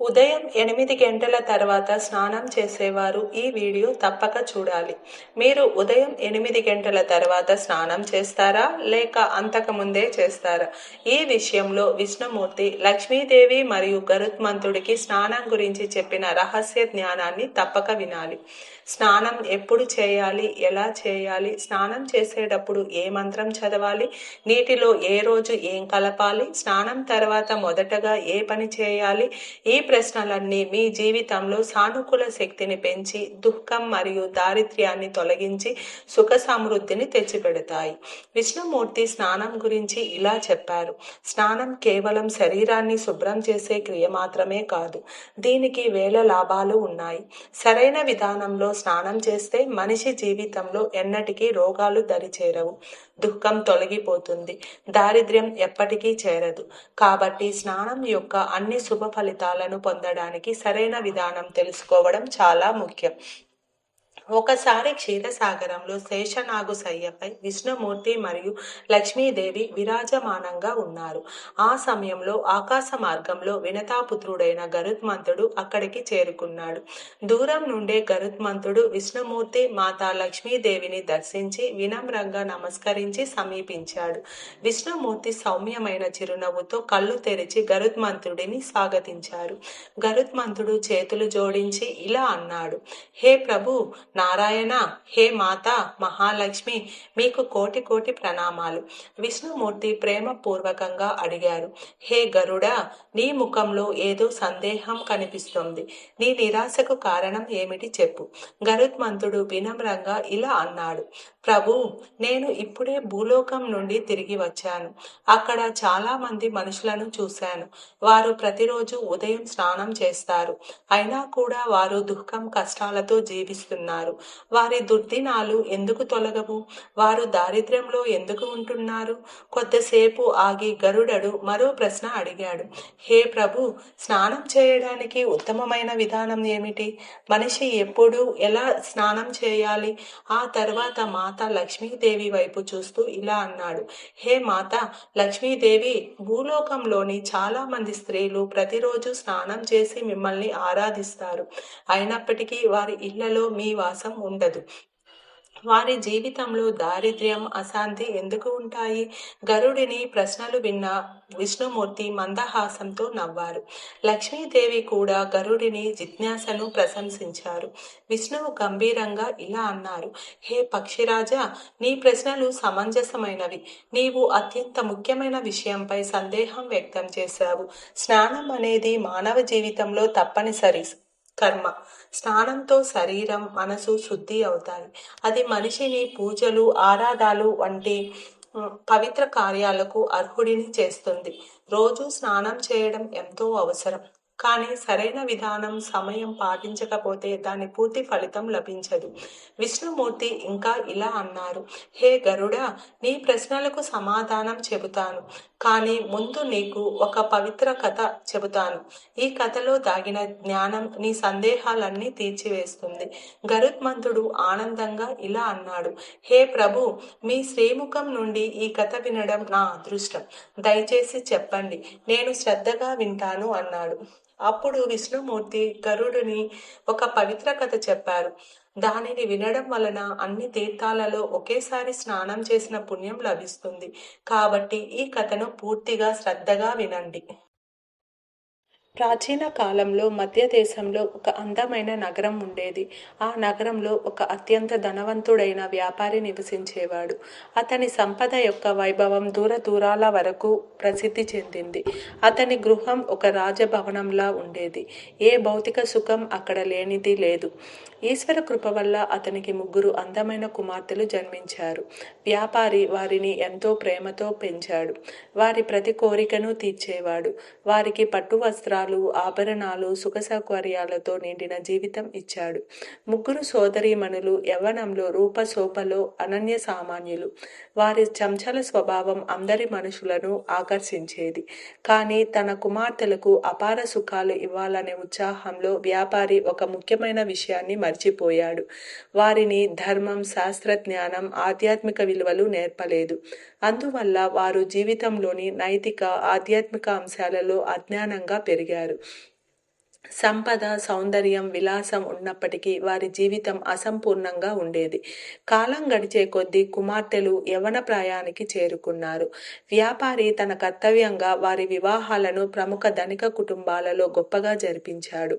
ఉదయం ఎనిమిది గంటల తర్వాత స్నానం చేసేవారు. ఈ వీడియో తప్పక చూడాలి. మీరు ఉదయం ఎనిమిది గంటల తర్వాత స్నానం చేస్తారా? లేక అంతకుముందే చేస్తారా? ఈ విషయంలో విష్ణుమూర్తి లక్ష్మీదేవి మరియు గరుత్మంతుడికి స్నానం గురించి చెప్పిన రహస్య జ్ఞానాన్ని తప్పక వినాలి. స్నానం ఎప్పుడు చేయాలి? ఎలా చేయాలి? స్నానం చేసేటప్పుడు ఏ మంత్రం చదవాలి? నీటిలో ఏ రోజు ఏం కలపాలి? స్నానం తర్వాత మొదటగా ఏ పని చేయాలి? ఈ ప్రశ్నలన్నీ మీ జీవితంలో సానుకూల శక్తిని పెంచి దుఃఖం మరియు దారిద్ర్యాన్ని తొలగించి సుఖ సమృద్ధిని తెచ్చిపెడతాయి. విష్ణుమూర్తి స్నానం గురించి ఇలా చెప్పారు. స్నానం కేవలం శరీరాన్ని శుభ్రం చేసే క్రియ మాత్రమే కాదు దీనికి వేల లాభాలు ఉన్నాయి. సరైన విధానంలో స్నానం చేస్తే మనిషి జీవితంలో ఎన్నటికీ రోగాలు దరిచేరవు. దుఃఖం తొలగిపోతుంది. దారిద్ర్యం ఎప్పటికీ చేరదు. కాబట్టి స్నానం యొక్క అన్ని శుభ ఫలితాలను పొందడానికి సరైన విధానం తెలుసుకోవడం చాలా ముఖ్యం. ఒకసారి క్షీరసాగరంలో శేషనాగు సయ్యపై విష్ణుమూర్తి మరియు లక్ష్మీదేవి విరాజమానంగా ఉన్నారు. ఆ సమయంలో ఆకాశ మార్గంలో వినతాపుత్రుడైన గరుత్మంతుడు అక్కడికి చేరుకున్నాడు. దూరం నుండే గరుత్మంతుడు విష్ణుమూర్తి మాతా లక్ష్మీదేవిని దర్శించి వినమ్రంగా నమస్కరించి సమీపించాడు. విష్ణుమూర్తి సౌమ్యమైన చిరునవ్వుతో కళ్ళు తెరిచి గరుత్మంతుడిని స్వాగతించారు గరుత్మంతుడు చేతులు జోడించి ఇలా అన్నాడు హే ప్రభు నారాయణ హే మాత మహాలక్ష్మి మీకు కోటి కోటి ప్రణామాలు. విష్ణుమూర్తి ప్రేమపూర్వకంగా అడిగారు. హే గరుడ నీ ముఖంలో ఏదో సందేహం కనిపిస్తుంది. నీ నిరాశకు కారణం ఏమిటి చెప్పు. గరుత్మంతుడు వినమ్రంగా ఇలా అన్నాడు. ప్రభు నేను ఇప్పుడే భూలోకం నుండి తిరిగి వచ్చాను. అక్కడ చాలా మంది మనుషులను చూశాను. వారు ప్రతిరోజు ఉదయం స్నానం చేస్తారు. అయినా కూడా వారు దుఃఖం కష్టాలతో జీవిస్తున్నారు. వారి దుర్దినాలు ఎందుకు తొలగవు? వారు దారిద్ర్యంలో ఎందుకు ఉంటున్నారు? కొద్దిసేపు ఆగి గరుడడు మరో ప్రశ్న అడిగాడు. హే ప్రభు స్నానం చేయడానికి ఉత్తమమైన విధానం ఏమిటి? మనిషి ఎప్పుడు ఎలా స్నానం చేయాలి? ఆ తర్వాత మాత లక్ష్మీదేవి వైపు చూస్తూ ఇలా అన్నాడు. హే మాత లక్ష్మీదేవి భూలోకంలోని చాలా మంది స్త్రీలు ప్రతిరోజు స్నానం చేసి మిమ్మల్ని ఆరాధిస్తారు. అయినప్పటికీ వారి ఇళ్ళలో మీ వాస ఉండదు. వారి జీవితంలో దారిద్ర్యం అశాంతి ఎందుకు ఉంటాయి? గరుడిని ప్రశ్నలు విన్న విష్ణుమూర్తి మందహాసంతో నవ్వారు. లక్ష్మీదేవి కూడా గరుడిని జిజ్ఞాసను ప్రశంసించారు. విష్ణువు గంభీరంగా ఇలా అన్నారు హే పక్షిరాజా నీ ప్రశ్నలు సమంజసమైనవి. నీవు అత్యంత ముఖ్యమైన విషయంపై సందేహం వ్యక్తం చేశావు. స్నానం అనేది మానవ జీవితంలో తప్పనిసరి కర్మ. స్నానంతో శరీరం మనసు శుద్ధి అవుతాయి. అది మనిషిని పూజలు ఆరాధాలు వంటి పవిత్ర కార్యాలకు అర్హుడిని చేస్తుంది. రోజు స్నానం చేయడం ఎంతో అవసరం. కానీ సరైన విధానం సమయం పాటించకపోతే దాని పూర్తి ఫలితం లభించదు. విష్ణుమూర్తి ఇంకా ఇలా అన్నారు. హే గరుడ నీ ప్రశ్నలకు సమాధానం చెబుతాను. కానీ ముందు నీకు ఒక పవిత్ర కథ చెబుతాను. ఈ కథలో దాగిన జ్ఞానం నీ సందేహాలన్నీ తీర్చివేస్తుంది. గరుత్మంతుడు ఆనందంగా ఇలా అన్నాడు. హే ప్రభు మీ శ్రీముఖం నుండి ఈ కథ వినడం నా అదృష్టం. దయచేసి చెప్పండి. నేను శ్రద్ధగా వింటాను అన్నాడు. అప్పుడు విష్ణుమూర్తి గరుడుని ఒక పవిత్ర కథ చెప్పారు. దానిని వినడం వలన అన్ని తీర్థాలలో ఒకేసారి స్నానం చేసిన పుణ్యం లభిస్తుంది. కాబట్టి ఈ కథను పూర్తిగా శ్రద్ధగా వినండి. ప్రాచీన కాలంలో మధ్య దేశంలో ఒక అందమైన నగరం ఉండేది. ఆ నగరంలో ఒక అత్యంత ధనవంతుడైన వ్యాపారి నివసించేవాడు. అతని సంపద యొక్క వైభవం దూర దూరాల వరకు ప్రసిద్ధి చెందింది. అతని గృహం ఒక రాజభవనంలా ఉండేది. ఏ భౌతిక సుఖం అక్కడ లేనిది లేదు. ఈశ్వర కృప వల్ల అతనికి ముగ్గురు అందమైన కుమార్తెలు జన్మించారు. వ్యాపారి వారిని ఎంతో ప్రేమతో పెంచాడు. వారి ప్రతి కోరికను తీర్చేవాడు. వారికి పట్టు వస్త్రాలు ఆభరణాలు సుఖ సౌకర్యాలతో నిండిన జీవితం ఇచ్చాడు. ముగ్గురు సోదరీమణులు యవ్వనంలో రూపశోభలో అనన్య సామాన్యులు. వారి చంచల స్వభావం అందరి మనుషులను ఆకర్షించేది. కానీ తన కుమార్తెలకు అపార సుఖాలు ఇవ్వాలనే ఉత్సాహంలో వ్యాపారి ఒక ముఖ్యమైన విషయాన్ని మర్చిపోయాడు. వారిని ధర్మం శాస్త్రజ్ఞానం ఆధ్యాత్మిక విలువలు నేర్పలేదు. అందువల్ల వారు జీవితంలోని నైతిక ఆధ్యాత్మిక అంశాలలో అజ్ఞానంగా పెరిగారు. సంపద సౌందర్యం విలాసం ఉన్నప్పటికీ వారి జీవితం అసంపూర్ణంగా ఉండేది. కాలం గడిచే కొద్దీ కుమార్తెలు యవన ప్రాయానికి చేరుకున్నారు. వ్యాపారి తన కర్తవ్యంగా వారి వివాహాలను ప్రముఖ ధనిక కుటుంబాలలో గొప్పగా జరిపించాడు.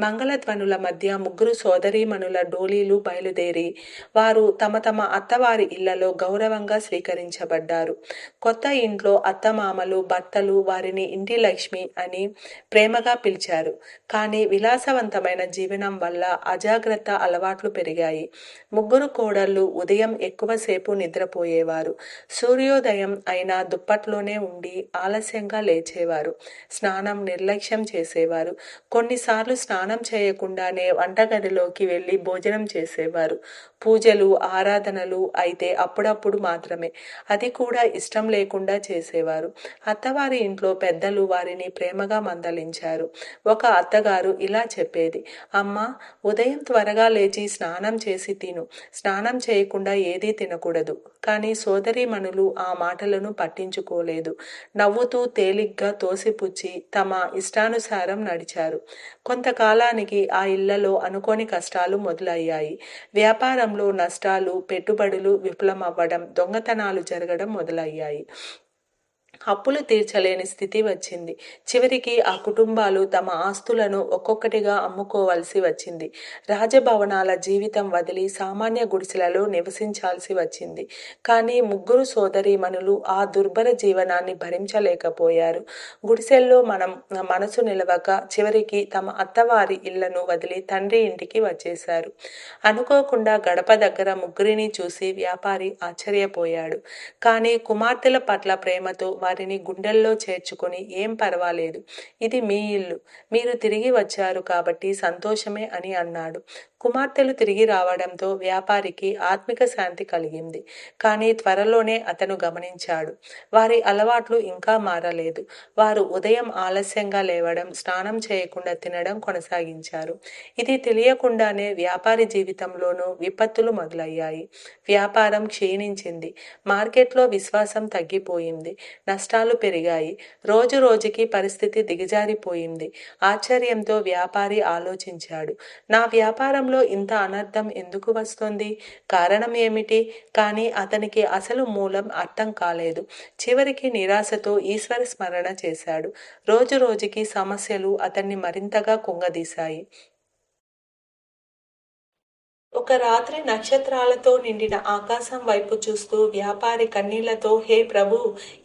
మంగళధ్వనుల మధ్య ముగ్గురు సోదరీమణుల డోలీలు బయలుదేరి వారు తమ తమ అత్తవారి ఇళ్ళలో గౌరవంగా స్వీకరించబడ్డారు. కొత్త ఇంట్లో అత్తమామలు భర్తలు వారిని ఇంటి లక్ష్మి అని ప్రేమగా పిలిచారు. కానీ విలాసవంతమైన జీవనం వల్ల అజాగ్రత్త అలవాట్లు పెరిగాయి. ముగ్గురు కోడళ్ళు ఉదయం ఎక్కువసేపు నిద్రపోయేవారు. సూర్యోదయం అయినా దుప్పట్లోనే ఉండి ఆలస్యంగా లేచేవారు. స్నానం నిర్లక్ష్యం చేసేవారు. కొన్నిసార్లు స్నానం చేయకుండానే వంటగదిలోకి వెళ్ళి భోజనం చేసేవారు. పూజలు ఆరాధనలు అయితే అప్పుడప్పుడు మాత్రమే. అది కూడా ఇష్టం లేకుండా చేసేవారు. అత్తవారి ఇంట్లో పెద్దలు వారిని ప్రేమగా మందలించారు. ఒక అత్త అత్తగారు ఇలా చెప్పేది. అమ్మ ఉదయం త్వరగా లేచి స్నానం చేసి తిను. స్నానం చేయకుండా ఏదీ తినకూడదు. కానీ సోదరీమణులు ఆ మాటలను పట్టించుకోలేదు. నవ్వుతూ తేలిగ్గా తోసిపుచ్చి తమ ఇష్టానుసారం నడిచారు. కొంతకాలానికి ఆ ఇళ్ళలో అనుకోని కష్టాలు మొదలయ్యాయి. వ్యాపారంలో నష్టాలు పెట్టుబడులు విఫలమవ్వడం దొంగతనాలు జరగడం మొదలయ్యాయి. అప్పులు తీర్చలేని స్థితి వచ్చింది. చివరికి ఆ కుటుంబాలు తమ ఆస్తులను ఒక్కొక్కటిగా అమ్ముకోవాల్సి వచ్చింది. రాజభవనాల జీవితం వదిలి సామాన్య గుడిసెలలో నివసించాల్సి వచ్చింది. కానీ ముగ్గురు సోదరీమణులు ఆ దుర్భర జీవనాన్ని భరించలేకపోయారు. గుడిసెల్లో మనం మనసు నిలవక చివరికి తమ అత్తవారి ఇళ్ళను వదిలి తండ్రి ఇంటికి వచ్చేశారు. అనుకోకుండా గడప దగ్గర ముగ్గురిని చూసి వ్యాపారి ఆశ్చర్యపోయాడు. కానీ కుమార్తెల పట్ల ప్రేమతో వారిని గుండెల్లో చేర్చుకొని ఏం పర్వాలేదు. ఇది మీ ఇల్లు. మీరు తిరిగి వచ్చారు కాబట్టి సంతోషమే అని అన్నాడు. కుమార్తెలు తిరిగి రావడంతో వ్యాపారికి ఆత్మిక శాంతి కలిగింది. కానీ త్వరలోనే అతను గమనించాడు. వారి అలవాట్లు ఇంకా మారలేదు. వారు ఉదయం ఆలస్యంగా లేవడం స్నానం చేయకుండా తినడం కొనసాగించారు. ఇది తెలియకుండానే వ్యాపారి జీవితంలోనూ విపత్తులు మొదలయ్యాయి. వ్యాపారం క్షీణించింది. మార్కెట్లో విశ్వాసం తగ్గిపోయింది. నష్టాలు పెరిగాయి. రోజు రోజుకి పరిస్థితి దిగజారిపోయింది. ఆశ్చర్యంతో వ్యాపారి ఆలోచించాడు. నా వ్యాపారంలో ఇంత అనర్థం ఎందుకు వస్తుంది? కారణం ఏమిటి? కానీ అతనికి అసలు మూలం అర్థం కాలేదు. చివరికి నిరాశతో ఈశ్వర స్మరణ చేశాడు. రోజు రోజుకి సమస్యలు అతన్ని మరింతగా కుంగదీశాయి. ఒక రాత్రి నక్షత్రాలతో నిండిన ఆకాశం వైపు చూస్తూ వ్యాపారి కన్నీళ్ళతో హే ప్రభు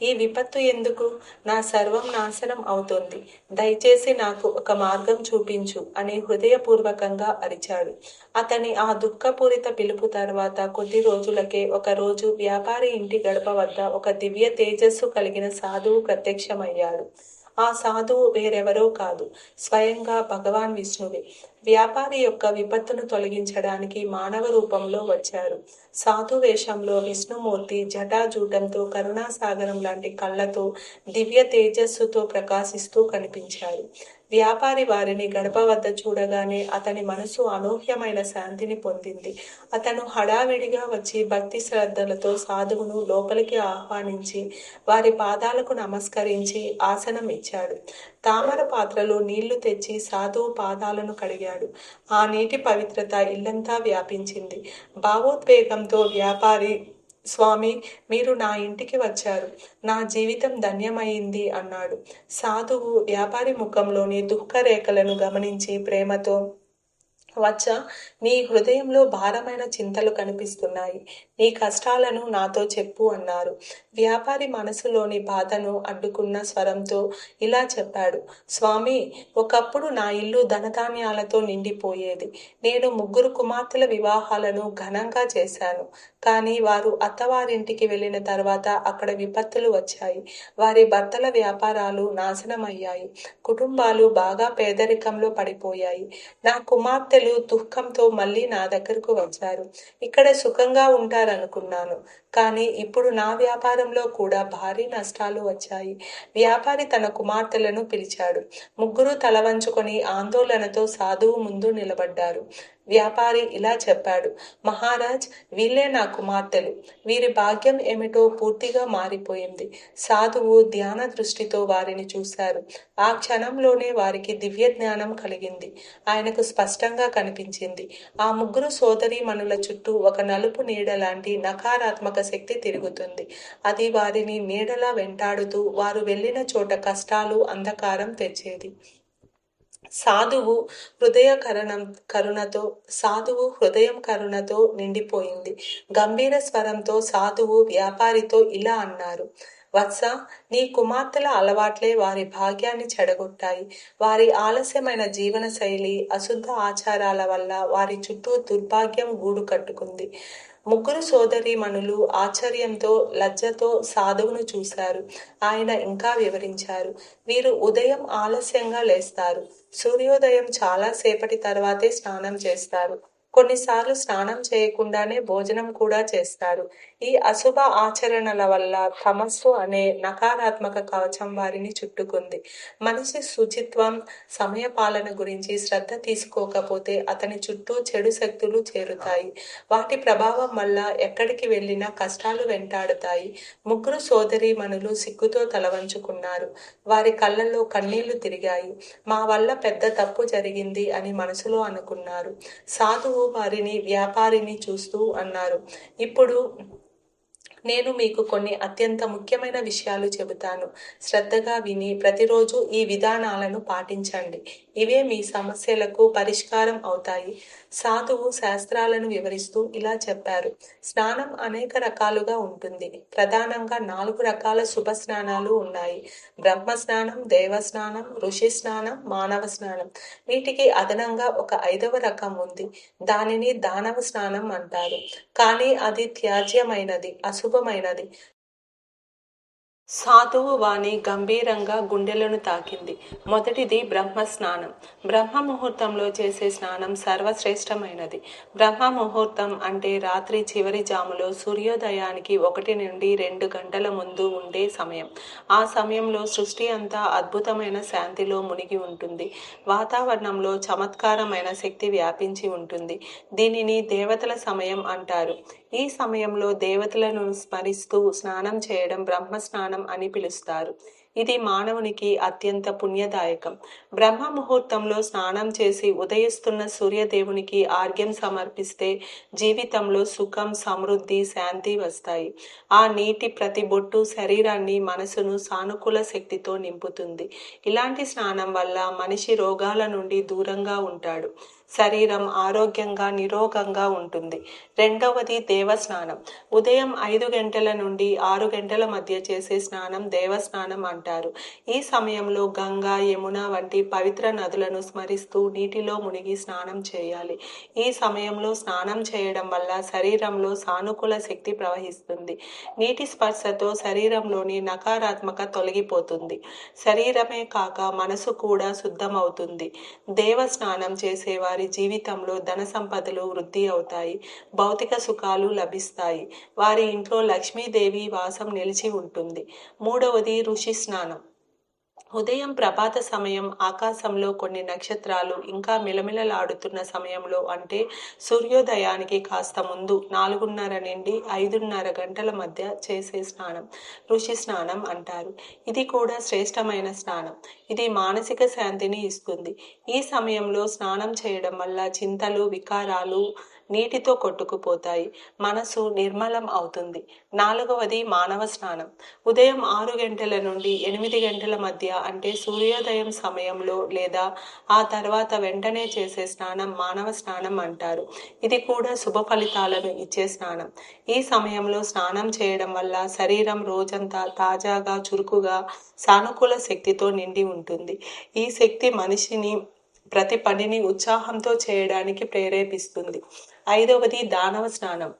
ఈ విపత్తు ఎందుకు? నా సర్వం నాశనం అవుతోంది. దయచేసి నాకు ఒక మార్గం చూపించు అని హృదయపూర్వకంగా అరిచాడు. అతని ఆ దుఃఖపూరిత పిలుపు తర్వాత కొద్ది రోజులకే ఒక రోజు వ్యాపారి ఇంటి గడప వద్ద ఒక దివ్య తేజస్సు కలిగిన సాధువు ప్రత్యక్షమయ్యాడు. ఆ సాధువు వేరెవరో కాదు. స్వయంగా భగవాన్ విష్ణువే. వ్యాపారి యొక్క విపత్తును తొలగించడానికి మానవ రూపంలో వచ్చారు. సాధు వేషంలో విష్ణుమూర్తి జటాజూటంతో కరుణాసాగరం లాంటి కళ్ళతో దివ్య తేజస్సుతో ప్రకాశిస్తూ కనిపించారు. వ్యాపారి వారిని గడప వద్ద చూడగానే అతని మనసు అనూహ్యమైన శాంతిని పొందింది. అతను హడావిడిగా వచ్చి భక్తి శ్రద్ధలతో సాధువును లోపలికి ఆహ్వానించి వారి పాదాలకు నమస్కరించి ఆసనం ఇచ్చాడు. తామర పాత్రలో నీళ్ళు తెచ్చి సాధువు పాదాలను కడిగాడు. ఆ నీటి పవిత్రత ఇల్లంతా వ్యాపించింది. భావోద్వేగంతో వ్యాపారి స్వామి మీరు నా ఇంటికి వచ్చారు. నా జీవితం ధన్యమైంది అన్నాడు. సాధువు వ్యాపారి ముఖంలోని దుఃఖరేఖలను గమనించి ప్రేమతో వచ్చ నీ హృదయంలో భారమైన చింతలు కనిపిస్తున్నాయి. నీ కష్టాలను నాతో చెప్పు అన్నారు. వ్యాపారి మనసులోని బాధను అడ్డుకున్న స్వరంతో ఇలా చెప్పాడు. స్వామి ఒకప్పుడు నా ఇల్లు ధనధాన్యాలతో నిండిపోయేది. నేను ముగ్గురు కుమార్తెల వివాహాలను ఘనంగా చేశాను. కానీ వారు అత్తవారింటికి వెళ్ళిన తర్వాత అక్కడ విపత్తులు వచ్చాయి. వారి భర్తల వ్యాపారాలు నాశనమయ్యాయి. కుటుంబాలు బాగా పేదరికంలో పడిపోయాయి. నా కుమార్తెలు దుఃఖంతో మళ్ళీ నా దగ్గరకు వచ్చారు. ఇక్కడ సుఖంగా ఉంటారనుకున్నాను. కానీ ఇప్పుడు నా వ్యాపారంలో కూడా భారీ నష్టాలు వచ్చాయి. వ్యాపారి తన కుమార్తెలను పిలిచాడు. ముగ్గురు తల వంచుకొని ఆందోళనతో సాధువు ముందు నిలబడ్డారు. వ్యాపారి ఇలా చెప్పాడు మహారాజ్ వీళ్ళే నా కుమార్తెలు. వీరి భాగ్యం ఏమిటో పూర్తిగా మారిపోయింది. సాధువు ధ్యాన దృష్టితో వారిని చూశారు. ఆ క్షణంలోనే వారికి దివ్య జ్ఞానం కలిగింది. ఆయనకు స్పష్టంగా కనిపించింది ఆ ముగ్గురు సోదరి మనుల చుట్టూ ఒక నలుపు నీడ లాంటి నకారాత్మక శక్తి తిరుగుతుంది. అది వారిని నీడలా వెంటాడుతూ వారు వెళ్ళిన చోట కష్టాలు అంధకారం తెచ్చేది. సాధువు హృదయ కరణం కరుణతో సాధువు హృదయం కరుణతో నిండిపోయింది. గంభీర స్వరంతో సాధువు వ్యాపారితో ఇలా అన్నారు వత్స నీ కుమార్తెల అలవాట్లే వారి భాగ్యాన్ని చెడగొట్టాయి. వారి ఆలస్యమైన జీవన శైలి అశుద్ధ ఆచారాల వల్ల వారి చుట్టూ దుర్భాగ్యం గూడు కట్టుకుంది. ముగ్గురు సోదరీమణులు ఆశ్చర్యంతో లజ్జతో సాధువును చూశారు. ఆయన ఇంకా వివరించారు. వీరు ఉదయం ఆలస్యంగా లేస్తారు. సూర్యోదయం చాలా సేపటి తర్వాతే స్నానం చేస్తారు. కొన్నిసార్లు స్నానం చేయకుండానే భోజనం కూడా చేస్తారు. ఈ అశుభ ఆచరణల వల్ల తమస్సు అనే నకారాత్మక కవచం వారిని చుట్టుకుంది. మనిషి శుచిత్వం సమయపాలన గురించి శ్రద్ధ తీసుకోకపోతే అతని చుట్టూ చెడు శక్తులు చేరుతాయి. వాటి ప్రభావం వల్ల ఎక్కడికి వెళ్ళినా కష్టాలు వెంటాడుతాయి. ముగ్గురు సోదరి మనులు సిగ్గుతో తలవంచుకున్నారు. వారి కళ్ళల్లో కన్నీళ్ళు తిరిగాయి. మా వల్ల పెద్ద తప్పు జరిగింది అని మనసులో అనుకున్నారు. సాధువు వారిని వ్యాపారిని చూస్తూ అన్నారు. ఇప్పుడు నేను మీకు కొన్ని అత్యంత ముఖ్యమైన విషయాలు చెబుతాను. శ్రద్ధగా విని ప్రతిరోజు ఈ విధానాలను పాటించండి. ఇవే మీ సమస్యలకు పరిష్కారం అవుతాయి. సాధువు శాస్త్రాలను వివరిస్తూ ఇలా చెప్పారు. స్నానం అనేక రకాలుగా ఉంటుంది. ప్రధానంగా నాలుగు రకాల శుభ స్నానాలు ఉన్నాయి. బ్రహ్మ స్నానం దేవ స్నానం ఋషి స్నానం మానవ స్నానం. వీటికి అదనంగా ఒక ఐదవ రకం ఉంది. దానిని దానవ స్నానం అంటారు. కానీ అది త్యాజ్యమైనది. అశుభ అపూర్వమైనది సాధువు వాణి గంభీరంగా గుండెలను తాకింది. మొదటిది బ్రహ్మ స్నానం బ్రహ్మ ముహూర్తంలో చేసే స్నానం సర్వశ్రేష్టమైనది. బ్రహ్మ ముహూర్తం అంటే రాత్రి చివరి జాములో సూర్యోదయానికి ఒకటి నుండి రెండు గంటల ముందు ఉండే సమయం. ఆ సమయంలో సృష్టి అంతా అద్భుతమైన శాంతిలో మునిగి ఉంటుంది. వాతావరణంలో చమత్కారమైన శక్తి వ్యాపించి ఉంటుంది. దీనిని దేవతల సమయం అంటారు. ఈ సమయంలో దేవతలను స్మరిస్తూ స్నానం చేయడం బ్రహ్మ స్నానం అని పిలుస్తారు. ఇది మానవునికి అత్యంత పుణ్యదాయకం. బ్రహ్మ ముహూర్తంలో స్నానం చేసి ఉదయిస్తున్న సూర్యదేవునికి ఆర్గ్యం సమర్పిస్తే జీవితంలో సుఖం సమృద్ధి శాంతి వస్తాయి. ఆ నీటి ప్రతి బొట్టు శరీరాన్ని మనసును సానుకూల శక్తితో నింపుతుంది. ఇలాంటి స్నానం వల్ల మనిషి రోగాల నుండి దూరంగా ఉంటాడు. శరీరం ఆరోగ్యంగా నిరోగంగా ఉంటుంది. రెండవది దేవస్నానం. ఉదయం ఐదు గంటల నుండి ఆరు గంటల మధ్య చేసే స్నానం దేవస్నానం అంటారు. ఈ సమయంలో గంగా యమున వంటి పవిత్ర నదులను స్మరిస్తూ నీటిలో మునిగి స్నానం చేయాలి. ఈ సమయంలో స్నానం చేయడం వల్ల శరీరంలో సానుకూల శక్తి ప్రవహిస్తుంది. నీటి స్పర్శతో శరీరంలోని నకారాత్మక తొలగిపోతుంది. శరీరమే కాక మనసు కూడా శుద్ధమవుతుంది. దేవ స్నానం వారి జీవితంలో ధన సంపదలు వృద్ధి అవుతాయి భౌతిక సుఖాలు లభిస్తాయి. వారి ఇంట్లో లక్ష్మీదేవి వాసం నిలిచి ఉంటుంది. మూడవది ఋషి స్నానం. ఉదయం ప్రభాత సమయం ఆకాశంలో కొన్ని నక్షత్రాలు ఇంకా మిలమిలలాడుతున్న సమయంలో అంటే సూర్యోదయానికి కాస్త ముందు నాలుగున్నర నుండి ఐదున్నర గంటల మధ్య చేసే స్నానం ఋషి స్నానం అంటారు. ఇది కూడా శ్రేష్టమైన స్నానం. ఇది మానసిక శాంతిని ఇస్తుంది. ఈ సమయంలో స్నానం చేయడం వల్ల చింతలు వికారాలు నీటితో కొట్టుకుపోతాయి. మనసు నిర్మలం అవుతుంది. నాలుగవది మానవ స్నానం. ఉదయం ఆరు గంటల నుండి ఎనిమిది గంటల మధ్య అంటే సూర్యోదయం సమయంలో లేదా ఆ తర్వాత వెంటనే చేసే స్నానం మానవ స్నానం అంటారు. ఇది కూడా శుభ ఫలితాలను ఇచ్చే స్నానం. ఈ సమయంలో స్నానం చేయడం వల్ల శరీరం రోజంతా తాజాగా చురుకుగా సానుకూల శక్తితో నిండి ఉంటుంది. ఈ శక్తి మనిషిని ప్రతి పనిని ఉత్సాహంతో చేయడానికి ప్రేరేపిస్తుంది. ఐదవది దానవ స్నానం.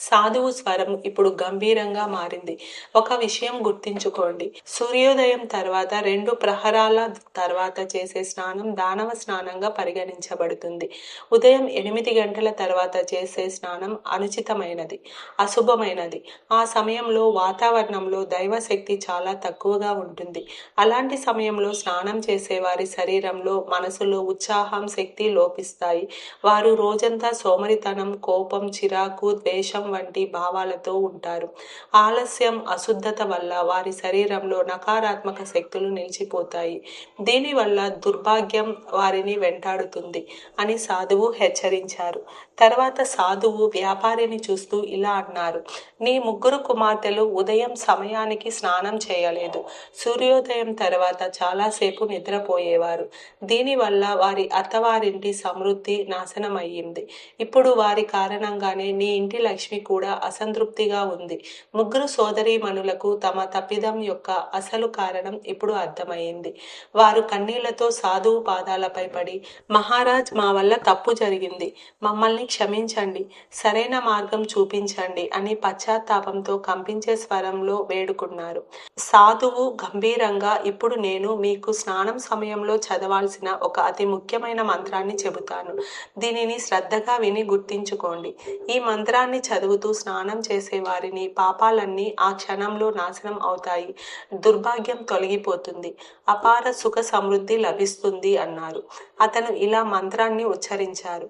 సాధువు స్వరం ఇప్పుడు గంభీరంగా మారింది. ఒక విషయం గుర్తించుకోండి. సూర్యోదయం తర్వాత రెండు ప్రహరాల తర్వాత చేసే స్నానం దానవ స్నానంగా పరిగణించబడుతుంది. ఉదయం ఎనిమిది గంటల తర్వాత చేసే స్నానం అనుచితమైనది అశుభమైనది. ఆ సమయంలో వాతావరణంలో దైవశక్తి చాలా తక్కువగా ఉంటుంది. అలాంటి సమయంలో స్నానం చేసే వారి శరీరంలో మనసులో ఉత్సాహం శక్తి లోపిస్తాయి. వారు రోజంతా సోమరితనం కోపం చిరాకు ద్వేషం వంటి భావాలతో ఉంటారు. ఆలస్యం అశుద్ధత వల్ల వారి శరీరంలో నకారాత్మక శక్తులు నిలిచిపోతాయి. దీనివల్ల దుర్భాగ్యం వారిని వెంటాడుతుంది అని సాధువు హెచ్చరించారు. తర్వాత సాధువు వ్యాపారిని చూస్తూ ఇలా అన్నారు నీ ముగ్గురు కుమార్తెలు ఉదయం సమయానికి స్నానం చేయలేదు. సూర్యోదయం తర్వాత చాలాసేపు నిద్రపోయేవారు. దీనివల్ల వారి అత్తవారింటి సమృద్ధి నాశనం అయ్యింది ఇప్పుడు వారి కారణంగానే నీ ఇంటి లక్ష్మి కూడా అసంతృప్తిగా ఉంది. ముగ్గురు సోదరీమణులకు తమ తప్పిదం యొక్క అసలు కారణం ఇప్పుడు అర్థమైంది వారు కన్నీళ్ళతో సాధువు పాదాలపై పడి మహారాజ్ మా వల్ల తప్పు జరిగింది. మమ్మల్ని క్షమించండి సరైన మార్గం చూపించండి అని పశ్చాత్తాపంతో కంపించే స్వరంలో వేడుకున్నారు. సాధువు గంభీరంగా ఇప్పుడు నేను మీకు స్నానం సమయంలో చదవాల్సిన ఒక అతి ముఖ్యమైన మంత్రాన్ని చెబుతాను. దీనిని శ్రద్ధగా విని గుర్తించుకోండి. ఈ మంత్రాన్ని చదువుతూ స్నానం చేసే వారిని పాపాలన్నీ ఆ క్షణంలో నాశనం అవుతాయి. దుర్భాగ్యం తొలగిపోతుంది. అపార సుఖ సమృద్ధి లభిస్తుంది అన్నారు. అతను ఇలా మంత్రాన్ని ఉచ్చరించారు.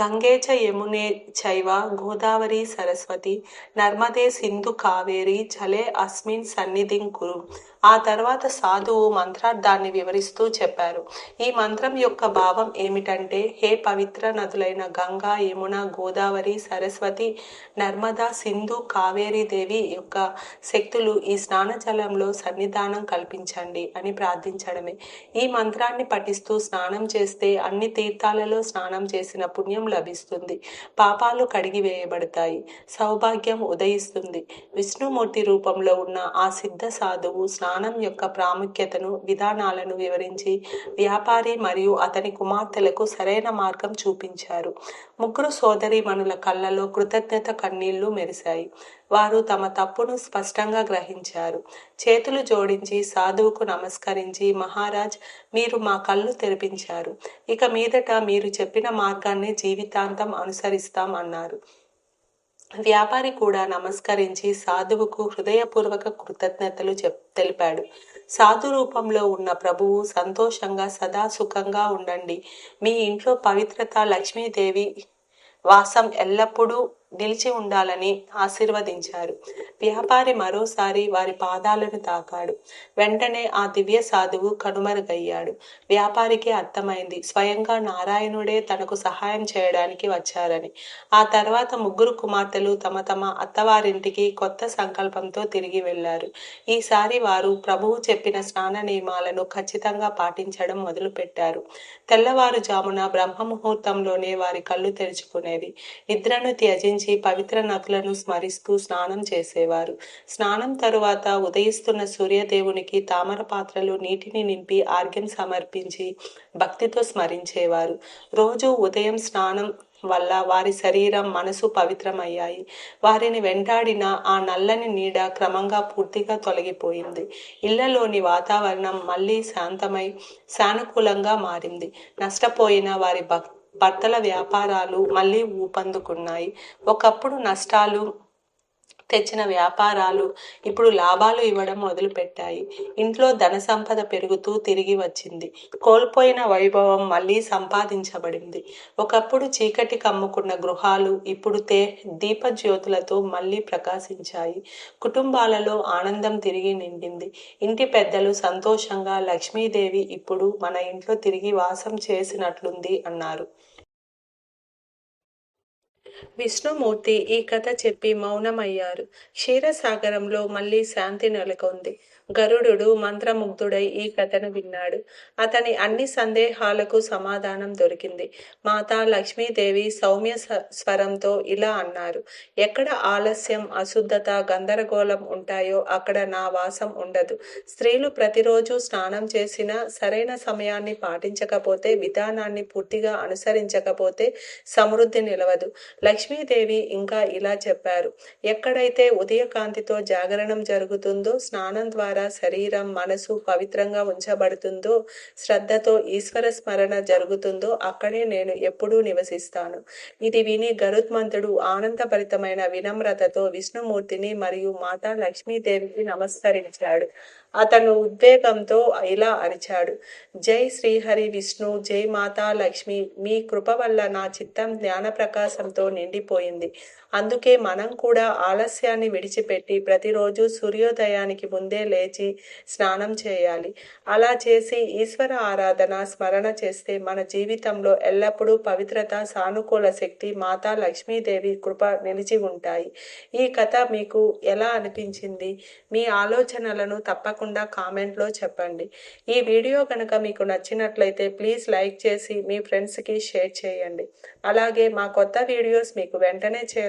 గంగేచ యమునే చైవ గోదావరి సరస్వతి నర్మదే సింధు కావేరి జలే అస్మిన్ సన్నిధిం కురు. ఆ తర్వాత సాధువు మంత్రార్థాన్ని వివరిస్తూ చెప్పారు. ఈ మంత్రం యొక్క భావం ఏమిటంటే హే పవిత్ర నదులైన గంగా యమున గోదావరి సరస్వతి నర్మదా సింధు కావేరీ దేవి యొక్క శక్తులు ఈ స్నాన జలంలో సన్నిధానం కల్పించండి అని ప్రార్థించడమే. ఈ మంత్రాన్ని పఠిస్తూ స్నానం చేస్తే అన్ని తీర్థాలలో స్నానం చేసిన పుణ్యం లభిస్తుంది. పాపాలు కడిగివేయబడతాయి సౌభాగ్యం ఉదయిస్తుంది. విష్ణుమూర్తి రూపంలో ఉన్న ఆ సిద్ధ సాధువు స్నానం యొక్క ప్రాముఖ్యతను విధానాలను వివరించి వ్యాపారి మరియు అతని కుమార్తెలకు సరైన మార్గం చూపించారు. ముగ్గురు సోదరీమణుల కళ్ళలో కృతజ్ఞత కన్నీళ్ళు మెరిశాయి. వారు తమ తప్పును స్పష్టంగా గ్రహించారు. చేతులు జోడించి సాధువుకు నమస్కరించి మహారాజ్ మీరు మా కళ్ళు తెరిపించారు. ఇక మీదట మీరు చెప్పిన మార్గాన్ని జీవితాంతం అనుసరిస్తాం అన్నారు. వ్యాపారి కూడా నమస్కరించి సాధువుకు హృదయపూర్వక కృతజ్ఞతలు చెప్ తెలిపాడు. సాధు రూపంలో ఉన్న ప్రభువు సంతోషంగా సదా సుఖంగా ఉండండి. మీ ఇంట్లో పవిత్రత లక్ష్మీదేవి వాసం ఎల్లప్పుడూ నిలిచి ఉండాలని ఆశీర్వదించారు. వ్యాపారి మరోసారి వారి పాదాలను తాకాడు. వెంటనే ఆ దివ్య సాధువు కనుమరుగయ్యాడు. వ్యాపారికి అర్థమైంది స్వయంగా నారాయణుడే తనకు సహాయం చేయడానికి వచ్చారని. ఆ తర్వాత ముగ్గురు కుమార్తెలు తమ తమ అత్తవారింటికి కొత్త సంకల్పంతో తిరిగి వెళ్ళారు ఈసారి వారు ప్రభువు చెప్పిన స్నాన నియమాలను ఖచ్చితంగా పాటించడం మొదలుపెట్టారు. తెల్లవారుజామున బ్రహ్మ ముహూర్తంలోనే వారి కళ్ళు తెరుచుకునేవి నిద్రను త్యజించి పవిత్ర నదులను స్మరిస్తూ స్నానం చేసేవారు. స్నానం తరువాత ఉదయిస్తున్న సూర్యదేవునికి తామర పాత్రలు నీటిని నింపి ఆర్ఘ్యం సమర్పించి భక్తితో స్మరించేవారు. రోజు ఉదయం స్నానం వల్ల వారి శరీరం మనసు పవిత్రమయ్యాయి. వారిని వెంటాడిన ఆ నల్లని నీడ క్రమంగా పూర్తిగా తొలగిపోయింది. ఇళ్ళలోని వాతావరణం మళ్ళీ శాంతమై సానుకూలంగా మారింది. నష్టపోయిన వారి భక్తి భర్తల వ్యాపారాలు మళ్ళీ ఊపందుకున్నాయి. ఒకప్పుడు నష్టాలు తెచ్చిన వ్యాపారాలు ఇప్పుడు లాభాలు ఇవ్వడం మొదలుపెట్టాయి. ఇంట్లో ధన సంపద పెరుగుతూ తిరిగి వచ్చింది. కోల్పోయిన వైభవం మళ్ళీ సంపాదించబడింది. ఒకప్పుడు చీకటి కమ్ముకున్న గృహాలు ఇప్పుడు తే దీపజ్యోతులతో మళ్ళీ ప్రకాశించాయి. కుటుంబాలలో ఆనందం తిరిగి నిండింది. ఇంటి పెద్దలు సంతోషంగా లక్ష్మీదేవి ఇప్పుడు మన ఇంట్లో తిరిగి వాసం చేసినట్లుంది అన్నారు. విష్ణుమూర్తి ఈ కథ చెప్పి మౌనమయ్యారు. క్షీరసాగరంలో మళ్ళీ శాంతి నెలకొంది. గరుడు మంత్రముగ్ధుడై ఈ కథను విన్నాడు. అతని అన్ని సందేహాలకు సమాధానం దొరికింది. మాతా లక్ష్మీదేవి సౌమ్య స్వరంతో ఇలా అన్నారు. ఎక్కడ ఆలస్యం అశుద్ధత గందరగోళం ఉంటాయో అక్కడ నా వాసం ఉండదు. స్త్రీలు ప్రతిరోజు స్నానం చేసినా సరైన సమయాన్ని పాటించకపోతే విధానాన్ని పూర్తిగా అనుసరించకపోతే సమృద్ధి నిలవదు. లక్ష్మీదేవి ఇంకా ఇలా చెప్పారు. ఎక్కడైతే ఉదయకాంతితో జాగరణం జరుగుతుందో స్నానం ద్వారా శరీరం మనసు పవిత్రంగా ఉంచబడుతుందో శ్రద్ధతో ఈశ్వర స్మరణ జరుగుతుందో అక్కడే నేను ఎప్పుడూ నివసిస్తాను. ఇది విని గరుత్మంతుడు ఆనందభరితమైన వినమ్రతతో విష్ణుమూర్తిని మరియు మాతా లక్ష్మీదేవికి నమస్కరించాడు. అతను ఉద్వేగంతో ఇలా అరిచాడు. జై శ్రీహరి విష్ణు జై మాతా లక్ష్మి మీ కృప వల్ల నా చిత్తం జ్ఞాన ప్రకాశంతో నిండిపోయింది. అందుకే మనం కూడా ఆలస్యాన్ని విడిచిపెట్టి ప్రతిరోజు సూర్యోదయానికి ముందే లేచి స్నానం చేయాలి. అలా చేసి ఈశ్వర ఆరాధన స్మరణ చేస్తే మన జీవితంలో ఎల్లప్పుడూ పవిత్రత సానుకూల శక్తి మాతా లక్ష్మీదేవి కృప నిలిచి ఉంటాయి. ఈ కథ మీకు ఎలా అనిపించింది? మీ ఆలోచనలను తప్పకుండా కామెంట్లో చెప్పండి. ఈ వీడియో కనుక మీకు నచ్చినట్లయితే ప్లీజ్ లైక్ చేసి మీ ఫ్రెండ్స్కి షేర్ చేయండి. అలాగే మా కొత్త వీడియోస్ మీకు వెంటనే